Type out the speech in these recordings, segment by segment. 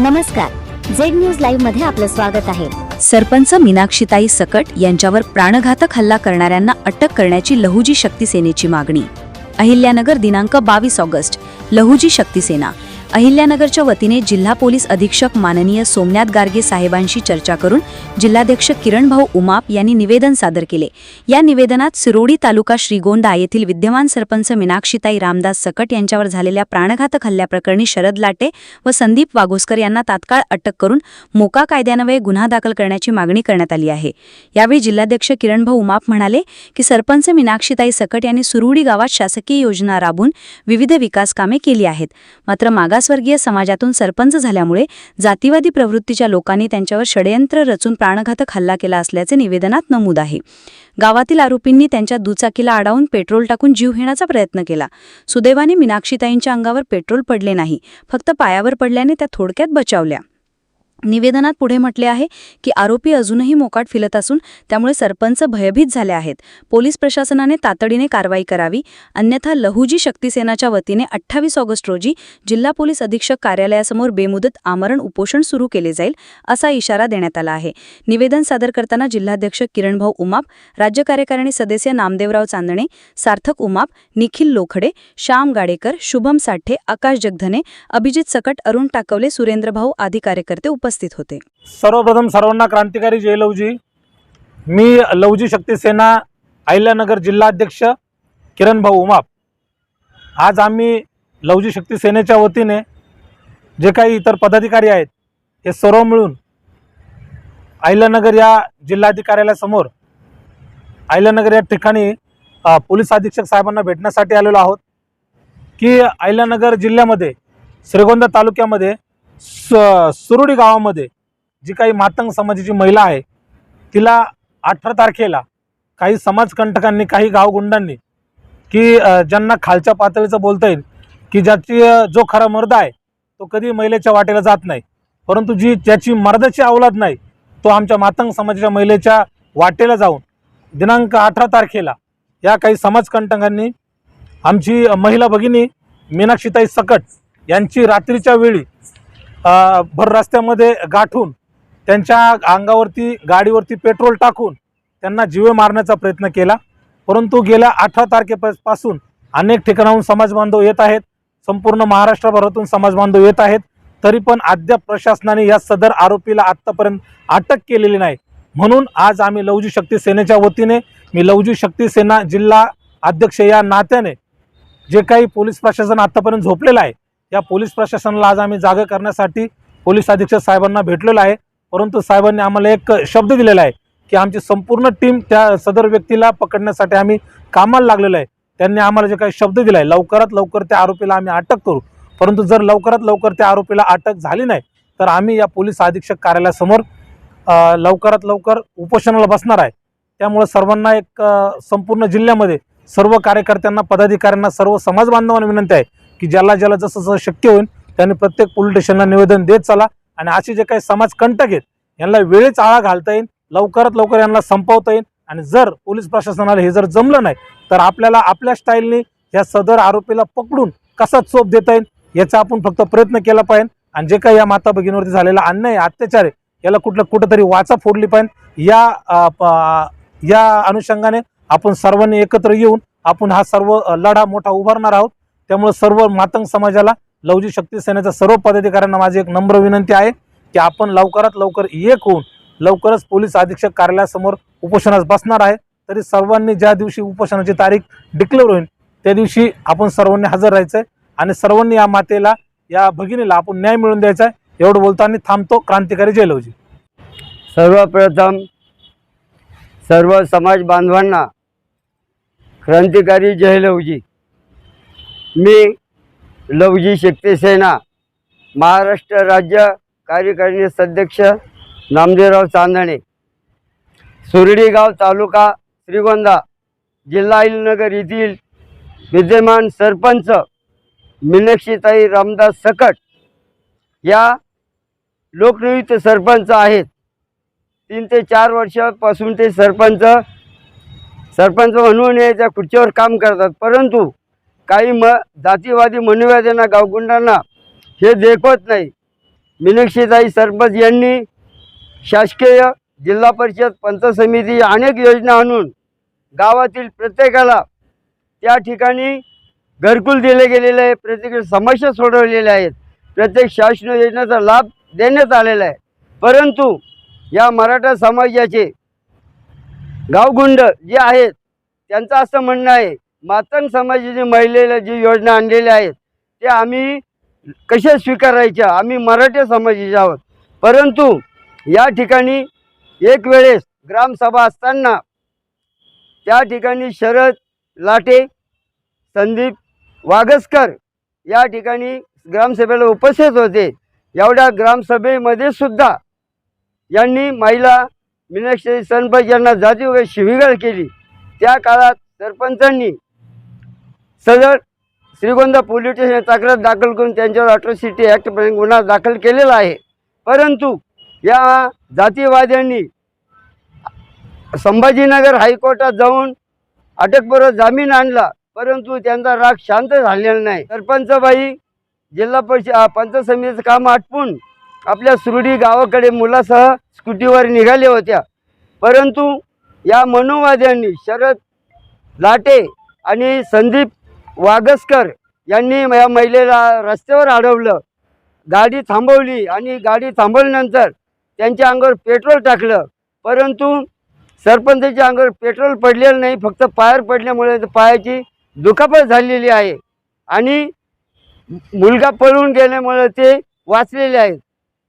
नमस्कार. Z news लाईव्हमध्ये आपलं स्वागत आहे. सरपंच मीनाक्षीताई सकट यांच्यावर प्राणघातक हल्ला करणाऱ्यांना अटक करण्याची लहुजी शक्ती सेनेची मागणी. अहिल्यानगर दिनांक बावीस ऑगस्ट लहुजी शक्ती सेना अहिल्यानगरच्या वतीने जिल्हा पोलीस अधीक्षक माननीय सोमनाथ गार्गे साहेबांशी चर्चा करून जिल्हाध्यक्ष किरणभाऊ उमाप यांनी निवेदन सादर केले. या निवेदनात सिरोडी तालुका श्रीगोंदा येथील विद्यमान सरपंच मीनाक्षीताई रामदास सकट यांच्यावर झालेल्या प्राणघातक हल्ल्याप्रकरणी शरद लाटे व संदीप वाघोसकर यांना तात्काळ अटक करून मोका कायद्यान्वये गुन्हा दाखल करण्याची मागणी करण्यात आली आहे. यावेळी जिल्हाध्यक्ष किरणभाऊ उमाप म्हणाले की सरपंच मीनाक्षीताई सकट यांनी सुरुडी गावात शासकीय योजना राबवून विविध विकास कामे केली आहेत. मात्र मागासवर्गीय समाजातून सरपंच झाल्यामुळे जातीवादी प्रवृत्तीच्या लोकांनी त्यांच्यावर षडयंत्र रचून प्राणघातक हल्ला केला असल्याचे निवेदनात नमूद आहे. गावातील आरोपींनी त्यांच्या दुचाकीला अडावून पेट्रोल टाकून जीव घेण्याचा प्रयत्न केला. सुदैवाने मीनाक्षीताईंच्या अंगावर पेट्रोल पडले नाही. फक्त पायावर पडल्याने त्या थोडक्यात बचावल्या. निवेदनात पुढे म्हटले आहे की आरोपी अजूनही मोकाट फिरत असून त्यामुळे सरपंच भयभीत झाले आहेत. पोलीस प्रशासनाने तातडीने कारवाई करावी. अन्यथा लहुजी शक्तीसेनाच्या वतीने अठ्ठावीस ऑगस्ट रोजी जिल्हा पोलीस अधीक्षक कार्यालयासमोर बेमुदत आमरण उपोषण सुरू केले जाईल असा इशारा देण्यात आला आहे. निवेदन सादर करताना जिल्हाध्यक्ष किरणभाऊ उमाप राज्य कार्यकारिणी सदस्य नामदेवराव चांदणे सार्थक उमाप निखिल लोखडे श्याम गाडेकर शुभम साठे आकाश जगधने अभिजित सकट अरुण टाकवले सुरेंद्रभाऊ आदी कार्यकर्ते उपस्थित होते. सर्वप्रथम सर्वांना क्रांतिकारी जय लवजी मी लवजी शक्ती सेना अहिल्यानगर जिल्हाध्यक्ष किरण भाऊ उमाप. आज आम्ही लवजी शक्ती सेनेच्या वतीने जे काही इतर पदाधिकारी आहेत हे सर्व मिळून अहिल्यानगर या जिल्हाधिकाऱ्यालयासमोर अहिल्यानगर या ठिकाणी पोलीस अधीक्षक साहेबांना भेटण्यासाठी आलेलो आहोत. की अहिल्यानगर जिल्ह्यामध्ये श्रीगोंदा तालुक्यामध्ये सुरुडी गावामध्ये जी काही मातंग समाजाची महिला आहे तिला अठरा तारखेला काही समाजकंटकांनी काही गावगुंडांनी की ज्यांना खालच्या पातळीचं बोलता येईल की ज्याची जो खरा मर्द आहे तो कधी महिलेच्या वाटेला जात नाही. परंतु जी ज्याची मर्दाची अवलाद नाही तो आमच्या मातंग समाजाच्या महिलेच्या वाटेला जाऊन दिनांक अठरा तारखेला या काही समाजकंटकांनी आमची महिला भगिनी मीनाक्षीताई सकट यांची रात्रीच्या वेळी भर रस्त्यामध्ये गाठून त्यांच्या अंगावरती गाडीवरती पेट्रोल टाकून त्यांना जीवे मारण्याचा प्रयत्न केला. परंतु गेल्या अठरा तारखेपासून अनेक ठिकाणाहून समाजबांधव येत आहेत. संपूर्ण महाराष्ट्रभरातून समाजबांधव येत आहेत. तरी पण अद्याप प्रशासनाने या सदर आरोपीला आत्तापर्यंत अटक केलेली नाही. म्हणून आज आम्ही लवजी शक्ती सेनेच्या वतीने मी लवजी शक्ती सेना जिल्हा अध्यक्ष या नात्याने जे काही पोलीस प्रशासन आत्तापर्यंत झोपलेलं आहे या पोलीस प्रशासनाला आज आम्ही जागा करण्यासाठी पोलीस अधीक्षक साहेबांना भेटलेलो आहे. परंतु साहेबांनी आम्हाला एक शब्द दिलेला आहे की आमची संपूर्ण टीम त्या सदर व्यक्तीला पकडण्यासाठी आम्ही कामाला लागलेलो आहे. त्यांनी आम्हाला जे काही शब्द दिला आहे लवकरात लवकर त्या आरोपीला आम्ही अटक करू. परंतु जर लवकरात लवकर त्या आरोपीला अटक झाली नाही तर आम्ही या पोलीस अधीक्षक कार्यालयासमोर लवकरात लवकर उपोषणाला बसणार आहे. त्यामुळे सर्वांना एक संपूर्ण जिल्ह्यामध्ये सर्व कार्यकर्त्यांना पदाधिकाऱ्यांना सर्व समाज बांधवांना विनंती आहे की ज्याला ज्याला जसं जसं शक्य होईल त्यांनी प्रत्येक पोलीस स्टेशनला निवेदन देत चला. आणि असे जे काही समाज कंटक आहेत यांना वेळेच आळा घालता येईल लवकरात लवकर यांना संपवता येईल. आणि जर पोलीस प्रशासनाला हे जर जमलं नाही तर आपल्याला आपल्या स्टाईलने या सदर आरोपीला पकडून कसा चोप देता येईल याचा आपण फक्त प्रयत्न केला पाहिजे. आणि जे काही या माता भगिनीवरती झालेला अन्याय अत्याचार आहे याला कुठलं कुठंतरी वाचा फोडली पाहिजे. या प- या अनुषंगाने आपण सर्वांनी एकत्र येऊन आपण हा सर्व लढा मोठा उभारणार आहोत. त्यामुळे सर्व मातंग समाजाला लवजी शक्ती सेनेच्या सर्व पदाधिकाऱ्यांना माझी एक नम्र विनंती आहे की आपण लवकरात लवकर एक होऊन लवकरच पोलीस अधीक्षक कार्यालयासमोर उपोषणास बसणार आहे. तरी सर्वांनी ज्या दिवशी उपोषणाची तारीख डिक्लेअर होईल त्या दिवशी आपण सर्वांनी हजर राहायचं आहे आणि सर्वांनी या मातेला या भगिनीला आपण न्याय मिळवून द्यायचा आहे. एवढं बोलताना थांबतो. क्रांतिकारी जयलवजी सर्वप्रथम सर्व समाज बांधवांना क्रांतिकारी जयलवजी मी लवजी शक्तीसेना महाराष्ट्र राज्य कार्यकारिणी सदस्य नामदेवराव चांदणे सुरडीगाव तालुका श्रीगोंदा जिल्हा इलनगर येथील विद्यमान सरपंच मीनाक्षीताई रामदास सकट या लोकनियुक्त सरपंच आहेत. तीन ते चार वर्षापासून ते सरपंच सरपंच म्हणून याच्या खुर्चीवर काम करतात. परंतु काही म जातीवादी मनोव्याधांना गावगुंडांना हे देखवत नाही. मीनाक्षीताई सरपंच यांनी शासकीय जिल्हा परिषद पंचायत समिती अनेक योजना आणून गावातील प्रत्येकाला त्या ठिकाणी घरकुल दिले गेलेले आहे. प्रत्येक समस्या सोडवलेल्या आहेत. प्रत्येक शासन योजनेचा लाभ देण्यात आलेला आहे. परंतु या मराठा समाजाचे गावगुंड जे आहेत त्यांचं असं म्हणणं आहे मातंग समाजाची महिलेला जी योजना आणलेल्या आहेत ते आम्ही कशा स्वीकारायच्या? आम्ही मराठी समाजाचे आहोत. परंतु या ठिकाणी एक वेळेस ग्रामसभा असताना त्या ठिकाणी शरद लाटे संदीप वागसकर या ठिकाणी ग्रामसभेला उपस्थित होते. एवढ्या ग्रामसभेमध्ये सुद्धा यांनी महिला मीनाक्षी सनपत यांना जातीवर शिविगाळ केली. त्या काळात सरपंचांनी सदर श्रीगोंदा पोलीस स्टेशन तक्रार दाखल करून त्यांच्यावर अट्रॉसिटी ॲक्टप्रमाणे गुन्हा दाखल केलेला आहे. परंतु या जातीवाद्यांनी संभाजीनगर हायकोर्टात जाऊन अटकपूर्व जामीन आणला परंतु त्यांचा राग शांत झालेला नाही. सरपंचबाई जिल्हा परिषद अ, पंचायत समितीचं काम आटपून आपल्या सुरडी गावाकडे मुलासह स्कूटीवर निघाल्या होत्या. परंतु या मनोवाद्यांनी शरद लाटे आणि संदीप वागसकर यांनी या महिलेला रस्त्यावर अडवलं. गाडी थांबवली आणि गाडी थांबवल्यानंतर त्यांच्या अंगावर पेट्रोल टाकलं. परंतु सरपंचाच्या अंगावर पेट्रोल पडलेलं नाही फक्त पायावर पडल्यामुळे पायाची दुखापत झालेली आहे. आणि मुलगा पळून गेल्यामुळे ते वाचलेले आहेत.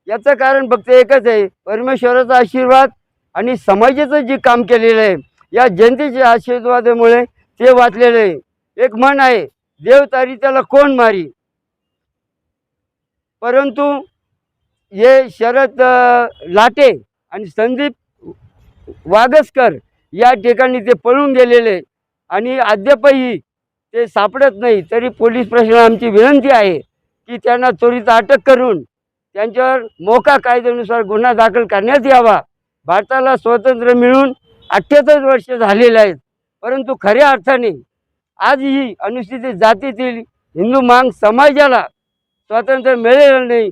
याचं कारण फक्त एकच आहे परमेश्वराचा आशीर्वाद आणि समाजाचं जे काम केलेलं आहे या जनतेच्या आशीर्वादामुळे ते वाचलेलं आहे. एक म्हण आहे देव तारी त्याला कोण मारी? परंतु हे शरद लाटे आणि संदीप वागसकर या ठिकाणी ते पळून गेलेले आणि अद्यापही ते सापडत नाही तरी पोलीस प्रशासनाला आमची विनंती आहे की त्यांना त्वरित अटक करून त्यांच्यावर मोका कायद्यानुसार गुन्हा दाखल करण्यात यावा. भारताला स्वातंत्र्य मिळून अठ्ठेचाळीस वर्ष झालेले आहेत परंतु खऱ्या अर्थाने आजही अनुसूचित जातीतील हिंदू मांग समाजाला स्वातंत्र्य मिळेल नाही